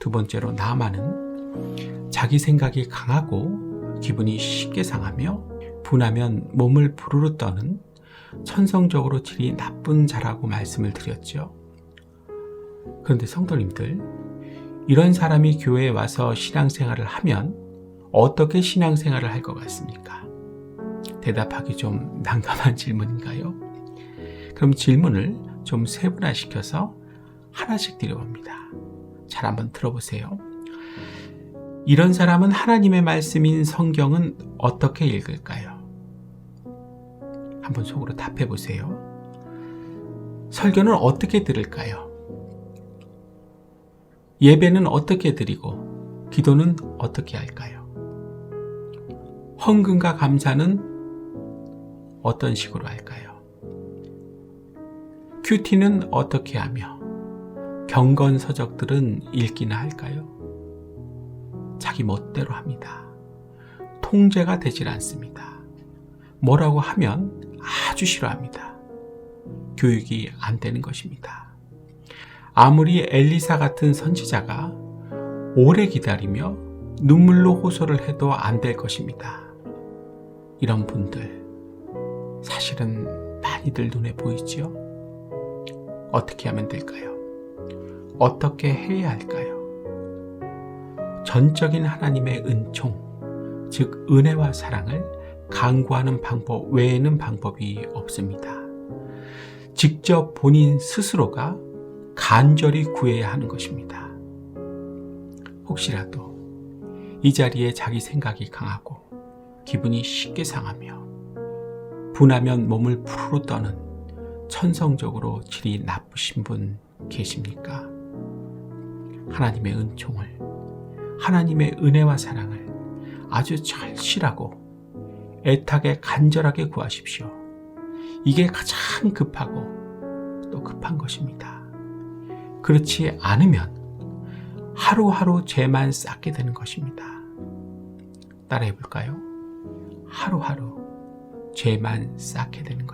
두 번째로 나만은 자기 생각이 강하고 기분이 쉽게 상하며 분하면 몸을 부르르 떠는 천성적으로 질이 나쁜 자라고 말씀을 드렸죠. 그런데 성도님들, 이런 사람이 교회에 와서 신앙생활을 하면 어떻게 신앙생활을 할 것 같습니까? 대답하기 좀 난감한 질문인가요? 그럼 질문을 좀 세분화시켜서 하나씩 드려봅니다. 잘 한번 들어보세요. 이런 사람은 하나님의 말씀인 성경은 어떻게 읽을까요? 한번 속으로 답해 보세요. 설교는 어떻게 들을까요? 예배는 어떻게 드리고 기도는 어떻게 할까요? 헌금과 감사는 어떤 식으로 할까요? 큐티는 어떻게 하며 경건 서적들은 읽기나 할까요? 자기 멋대로 합니다. 통제가 되질 않습니다. 뭐라고 하면 아주 싫어합니다. 교육이 안 되는 것입니다. 아무리 엘리사 같은 선지자가 오래 기다리며 눈물로 호소를 해도 안 될 것입니다. 이런 분들 사실은 많이들 눈에 보이지요? 어떻게 하면 될까요? 어떻게 해야 할까요? 전적인 하나님의 은총, 즉 은혜와 사랑을 강구하는 방법 외에는 방법이 없습니다. 직접 본인 스스로가 간절히 구해야 하는 것입니다. 혹시라도 이 자리에 자기 생각이 강하고 기분이 쉽게 상하며 분하면 몸을 푸르르 떠는 천성적으로 질이 나쁘신 분 계십니까? 하나님의 은총을, 하나님의 은혜와 사랑을 아주 절실하고 애타게 간절하게 구하십시오. 이게 가장 급하고 또 급한 것입니다. 그렇지 않으면 하루하루 죄만 쌓게 되는 것입니다. 따라해 볼까요? 하루하루 죄만 쌓게 되는